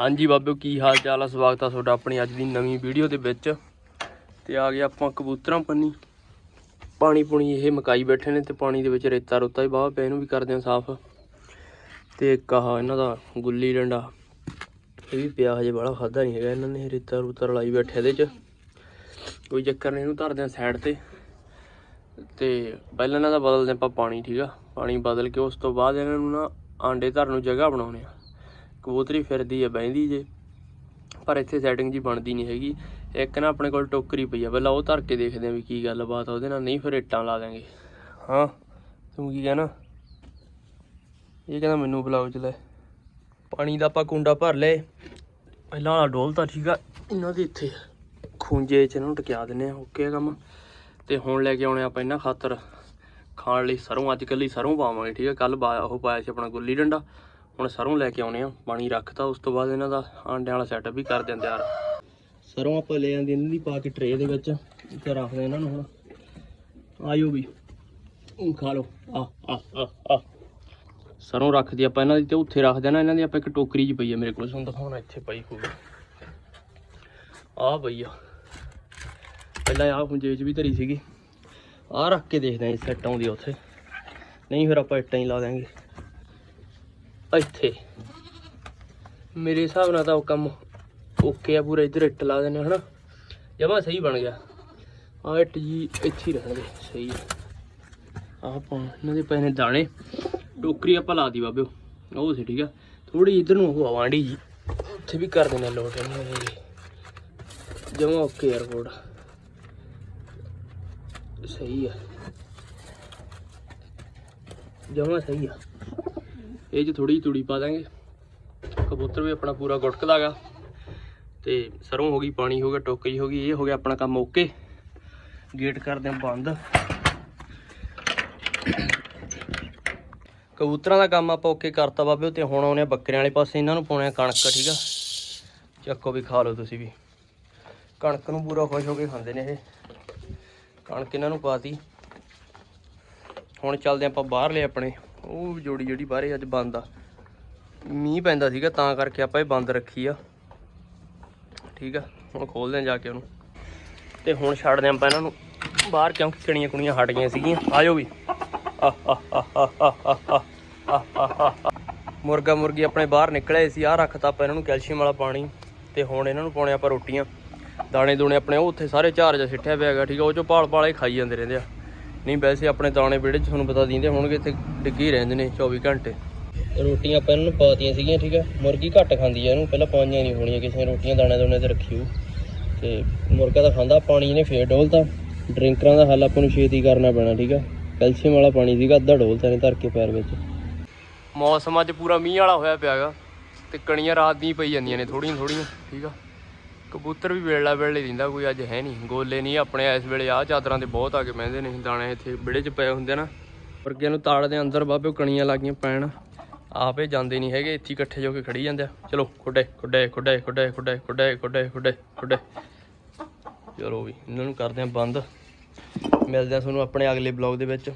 ਹਾਂਜੀ ਬਾਬਿਓ, ਕੀ ਹਾਲ ਚਾਲ ਆ? ਸਵਾਗਤ ਆ ਤੁਹਾਡਾ ਆਪਣੀ ਅੱਜ ਦੀ ਨਵੀਂ ਵੀਡੀਓ ਦੇ ਵਿੱਚ। ਤੇ ਆ ਗਏ ਆਪਾਂ ਕਬੂਤਰਾਂ ਪੰਨੀ। ਪਾਣੀ ਪੁਣੀ ਇਹ ਮਕਾਈ ਬੈਠੇ ਨੇ ਤੇ ਪਾਣੀ ਦੇ ਵਿੱਚ ਰੇਤਾ ਰੋਤਾ ਹੀ ਬਾਵਾ ਪਿਆ ਇਹਨੂੰ ਵੀ ਕਰਦੇ ਆ ਸਾਫ਼। ਤੇ ਇੱਕ ਆਹ ਇਹਨਾਂ ਦਾ ਗੁੱਲੀ ਡੰਡਾ, ਇਹ ਵੀ ਪਿਆ ਹਜੇ ਬੜਾ ਖਾਦਾ ਨਹੀਂ ਹੈਗਾ ਇਹਨਾਂ ਨੇ, ਰੇਤਾ ਰੂਤਾ ਰਲਾਈ ਬੈਠੇ ਇਹਦੇ 'ਚ। ਕੋਈ ਚੱਕਰ ਨਹੀਂ, ਇਹਨੂੰ ਧਰਦੇ ਆ ਸਾਈਡ ਤੇ। ਤੇ ਪਹਿਲਾਂ ਇਹਨਾਂ ਦਾ ਬਦਲਦੇ ਆਪਾਂ ਪਾਣੀ, ਠੀਕ ਆ? ਪਾਣੀ ਬਦਲ ਕੇ ਉਸ ਤੋਂ ਬਾਅਦ ਇਹਨਾਂ ਨੂੰ ਨਾ ਆਂਡੇ ਧਰਨ ਨੂੰ ਜਗ੍ਹਾ ਬਣਾਉਣੇ ਆ ਕਬੂਤਰੀ ਫਿਰਦੀ ਆ, ਬਹਿੰਦੀ ਜੇ। ਪਰ ਇੱਥੇ ਸੈਟਿੰਗ ਜੀ ਬਣਦੀ ਨਹੀਂ ਹੈਗੀ। ਇੱਕ ਨਾ ਆਪਣੇ ਕੋਲ ਟੋਕਰੀ ਪਈ ਆ। ਪਹਿਲਾਂ ਉਹ ਧਰ ਕੇ ਦੇਖਦੇ ਆ ਵੀ ਕੀ ਗੱਲਬਾਤ ਆ। ਉਹਦੇ ਨਾਲ ਨਹੀਂ ਫਿਰ ਇੱਟਾਂ ਲਾ ਦਾਂਗੇ ਹਾਂ, ਤੂੰ ਕੀ ਕਹਿਣਾ? ਇਹ ਕਹਿੰਦਾ ਮੈਨੂੰ ਬੁਲਾਓ, ਚਲੇ ਪਾਣੀ ਦਾ ਆਪਾਂ ਕੁੰਡਾ ਭਰ ਲਏ। ਪਹਿਲਾਂ ਵਾਲਾ ਡੋਲਤਾ ਠੀਕ ਆ, ਇਹਨਾਂ ਦੇ ਇੱਥੇ। ਖੂੰਜੇ ਚ ਇਹਨਾਂ ਨੂੰ ਟਕਿਆ ਦਿੰਨੇ ਆ ਓਕੇ ਕੰਮ। ਤੇ ਹੁਣ ਲੈ ਕੇ ਆਉਣੇ ਆਪਾਂ ਇਹਨਾਂ ਖਾਤਰ। ਖਾਣ ਲਈ ਸਰੋਂ, ਅੱਜ ਕੱਲ੍ਹ ਹੀ ਸਰੋਂ ਪਾਵਾਂਗੇ, ਠੀਕ ਆ। ਕੱਲ ਉਹ ਪਾਇਆ ਸੀ ਆਪਣਾ ਗੁੱਲੀ ਡੰਡਾ। ਹੁਣ ਸਰੋਂ ਲੈ ਕੇ ਆਉਣੇ ਆ, ਪਾਣੀ ਰੱਖਤਾ, ਉਸ ਤੋਂ ਬਾਅਦ ਇਹਨਾਂ ਦਾ ਆਂਡਿਆਂ ਵਾਲਾ ਸੈਟਅਪ ਵੀ ਕਰ ਦਿੰਦੇ ਯਾਰ। ਸਰੋਂ ਆਪਾਂ ਲੈ ਜਾਂਦੇ ਇਹਨਾਂ ਦੀ ਪਾ ਕੇ ਟਰੇ ਦੇ ਵਿੱਚ, ਇੱਥੇ ਰੱਖਦੇ ਇਹਨਾਂ ਨੂੰ ਹੁਣ। ਆਇਓ ਵੀ ਖਾ ਲਓ। ਆ ਆ ਆ ਆ। ਸਰੋਂ ਰੱਖਦੀ ਆਪਾਂ ਇਹਨਾਂ ਦੀ ਤੇ ਉੱਥੇ ਰੱਖ ਦੇਣਾ, ਇਹਨਾਂ ਦੀ ਆਪਾਂ ਇੱਕ ਟੋਕਰੀ 'ਚ ਪਈ ਆ ਮੇਰੇ ਕੋਲ, ਤੁਹਾਨੂੰ ਦਿਖਾਉਣਾ ਇੱਥੇ ਪਈ ਹੋਊਗੀ ਆ ਪਈ ਆ। ਪਹਿਲਾਂ ਆਹ ਹੁੰਜੇ 'ਚ ਵੀ ਧਰੀ ਸੀਗੀ। ਆ ਰੱਖ ਕੇ ਦੇਖਦੇ ਆਂ ਸੈੱਟ ਆਉਂਦੀ ਆ ਉੱਥੇ। ਨਹੀਂ ਫਿਰ ਆਪਾਂ ਇੱਟਾਂ ਹੀ ਲਾ ਦਾਂਗੇ ਇੱਥੇ। ਮੇਰੇ ਹਿਸਾਬ ਨਾਲ ਤਾਂ ਉਹ ਕੰਮ ਓਕੇ ਆ, ਪੂਰਾ ਇੱਧਰ ਇੱਟ ਲਾ ਦਿੰਦੇ ਹਨਾ? ਜਮਾ ਸਹੀ ਬਣ ਗਿਆ। ਆ ਇੱਟ ਜੀ ਇੱਥੇ ਹੀ ਰਹਿਣਗੇ, ਸਹੀ ਆ। ਆਹ ਆਪਾਂ ਇਹਨਾਂ ਦੇ ਪਏ ਨੇ ਦਾਣੇ, ਟੋਕਰੀ ਆਪਾਂ ਲਾ ਦੀ ਬਾਬਿਓ। ਉਹ ਸੀ ਠੀਕ ਆ। ਥੋੜੀ ਇੱਧਰ ਨੂੰ ਉਹ ਆਵਾਂਡੀ ਜੀ। ਉੱਥੇ ਵੀ ਕਰ ਦੇਣਾ ਲੋਟ ਇਹਨਾਂ ਦੇ ਜਮਾ ਓਕੇ ਏਅਰਪੋਰਟ ਸਹੀ ਆ। ਜਮਾ ਸਹੀ ਆ। ਇਹ ਚ ਥੋੜੀ ਤੂੜੀ ਪਾ ਦਾਂਗੇ। ਕਬੂਤਰ ਵੀ ਆਪਣਾ ਪੂਰਾ ਗੁਟਕਦਾਗਾ ਤੇ ਸਰੋਂ ਹੋ ਗਈ, ਪਾਣੀ ਹੋ ਗਿਆ, ਟੋਕਰੀ ਹੋ ਗਈ, ਇਹ ਹੋ ਗਿਆ ਆਪਣਾ ਕੰਮ ਓਕੇ। ਗੇਟ ਕਰਦੇ ਆ ਬੰਦ। ਕਬੂਤਰਾਂ ਦਾ ਕੰਮ ਆਪਾਂ ਓਕੇ ਕਰਤਾ ਬਾਬਿਓ ਤੇ ਹੁਣ ਆਉਨੇ ਆ ਬੱਕਰਿਆਂ ਵਾਲੇ ਪਾਸੇ। ਇਹਨਾਂ ਨੂੰ ਪਾਉਣੇ ਆ ਕਣਕ, ਠੀਕ ਆ? ਚੱਕੋ ਵੀ ਖਾ ਲਓ ਤੁਸੀਂ ਵੀ। ਕਣਕ ਨੂੰ ਪੂਰਾ ਖੁਸ਼ ਹੋ ਕੇ ਖਾਂਦੇ ਨੇ ਇਹ। ਕਣਕ ਇਹਨਾਂ ਨੂੰ ਪਾਤੀ। ਹੁਣ ਚੱਲਦੇ ਆਪਾਂ ਬਾਹਰਲੇ ਆਪਣੇ। ਉਹ ਜੋੜੀ ਜਿਹੜੀ ਬਾਹਰੇ ਅੱਜ ਬੰਦ ਆ। ਮੀਂਹ ਪੈਂਦਾ ਸੀਗਾ, ਤਾਂ ਕਰਕੇ ਆਪਾਂ ਇਹ ਬੰਦ ਰੱਖੀ ਆ। ਠੀਕ ਆ, ਹੁਣ ਖੋਲਦੇ ਆ ਜਾ ਕੇ ਉਹਨੂੰ। ਤੇ ਹੁਣ ਛੱਡਦੇ ਆਪਾਂ ਇਹਨਾਂ ਨੂੰ। ਬਾਹਰ ਕਿਉਂਕਿ ਕਣੀਆਂ ਕੁਣੀਆਂ ਹਟ ਗਈਆਂ ਸੀਗੀਆਂ। ਆਜੋ ਵੀ। ਮੁਰਗਾ ਮੁਰਗੀ ਆਪਣੇ ਬਾਹਰ ਨਿਕਲੇ ਸੀ ਆ ਰੱਖਤਾ ਆਪਾਂ ਇਹਨਾਂ ਨੂੰ ਕੈਲਸ਼ੀਅਮ ਵਾਲਾ ਪਾਣੀ। ਤੇ ਹੁਣ ਇਹਨਾਂ ਨੂੰ ਪਾਉਣੇ ਆਪਾਂ ਰੋਟੀਆਂ। ਦਾਣੇ ਦੂਣੇ ਆਪਣੇ, ਉਹ ਉੱਥੇ ਸਾਰੇ ਝਾਰ ਜਿਹਾ ਸਿੱਟਿਆ ਪਿਆ ਹੈਗਾ, ਠੀਕ ਆ, ਉਹ ਚੋਂ ਪਾਲ ਪਾਲੇ ਖਾਈ ਜਾਂਦੇ ਰਹਿੰਦੇ ਆ। ਨਹੀਂ ਵੈਸੇ ਆਪਣੇ ਦਾਣੇ ਵਿਹੜੇ 'ਚ ਤੁਹਾਨੂੰ ਪਤਾ ਦਿੰਦੇ ਹੋਣਗੇ ਇੱਥੇ ਡਿੱਗੇ ਹੀ ਰਹਿੰਦੇ ਨੇ 24 ਘੰਟੇ। ਰੋਟੀਆਂ ਆਪਾਂ ਇਹਨਾਂ ਨੂੰ ਪਾਤੀਆਂ ਸੀਗੀਆਂ ਠੀਕ ਆ? ਮੁਰਗੀ ਘੱਟ ਖਾਂਦੀ ਆ ਇਹਨੂੰ ਪਹਿਲਾਂ ਪਾਈਆਂ ਨਹੀਂ ਹੋਣੀਆਂ ਕਿਸੇ ਰੋਟੀਆਂ ਦਾਣੇ ਦੋਣੇ ਤੇ ਰੱਖੀ ਹੋਊ। ਤੇ ਮੁਰਗਾ ਤਾਂ ਖਾਂਦਾ ਪਾਣੀ ਇਹਨੇ ਫੇਰ ਡੋਲਤਾ ਡਰਿੰਕਰਾਂ ਦਾ ਹੱਲ ਆਪਾਂ ਨੂੰ ਛੇਤੀ ਕਰਨਾ ਪੈਣਾ ਠੀਕ ਆ? ਕੈਲਸ਼ੀਅਮ ਵਾਲਾ ਪਾਣੀ ਸੀਗਾ ਅੱਧਾ ਡੋਲਤਾ ਨੇ ਧਰ ਕੇ ਪੈਰ ਵਿੱਚ। ਮੌਸਮ ਅੱਜ ਪੂਰਾ ਮੀਂਹ ਵਾਲਾ ਹੋਇਆ ਪਿਆਗਾ ਤੇ ਕਣੀਆਂ ਰਾਤ ਦੀਆਂ ਪਈ ਜਾਂਦੀਆਂ ਨੇ ਥੋੜੀਆਂ ਥੋੜੀਆਂ ਠੀਕ ਆ? ਕਬੂਤਰ ਵੀ ਵੇਲਾ ਵੇਲੇ ਦਿੰਦਾ, ਕੋਈ ਅੱਜ ਹੈ ਨਹੀਂ। ਗੋਲੇ ਨਹੀਂ, ਆਪਣੇ ਇਸ ਵੇਲੇ ਆਹ ਚਾਦਰਾਂ ਤੇ ਬਹੁਤ ਆ ਕੇ ਬਹਿੰਦੇ ਨੇ। ਦਾਣੇ ਇੱਥੇ ਵਿੜੇ 'ਚ ਪਏ ਹੁੰਦੇ ਨਾ। ਵਰਗਿਆਂ ਨੂੰ ਤਾੜ ਦੇ ਅੰਦਰ, ਬਾਬੇ ਕਣੀਆਂ ਲੱਗੀਆਂ ਪੈਣ। ਆਪੇ ਜਾਂਦੇ ਨਹੀਂ ਹੈਗੇ, ਇੱਥੇ ਇਕੱਠੇ ਜੋ ਕੇ ਖੜੀ ਜਾਂਦੇ ਆ। ਚਲੋ, ਖੁੱਡੇ ਖੁੱਡੇ ਖੁੱਡੇ ਖੁੱਡੇ ਖੁੱਡੇ ਖੁੱਡੇ ਖੁੱਡੇ ਖੁੱਡੇ ਖੁੱਡੇ। ਚਲੋ ਵੀ, ਇਹਨਾਂ ਨੂੰ ਕਰਦੇ ਆ ਬੰਦ। ਮਿਲਦੇ ਆ ਤੁਹਾਨੂੰ ਆਪਣੇ ਅਗਲੇ ਬਲੌਗ ਦੇ ਵਿੱਚ।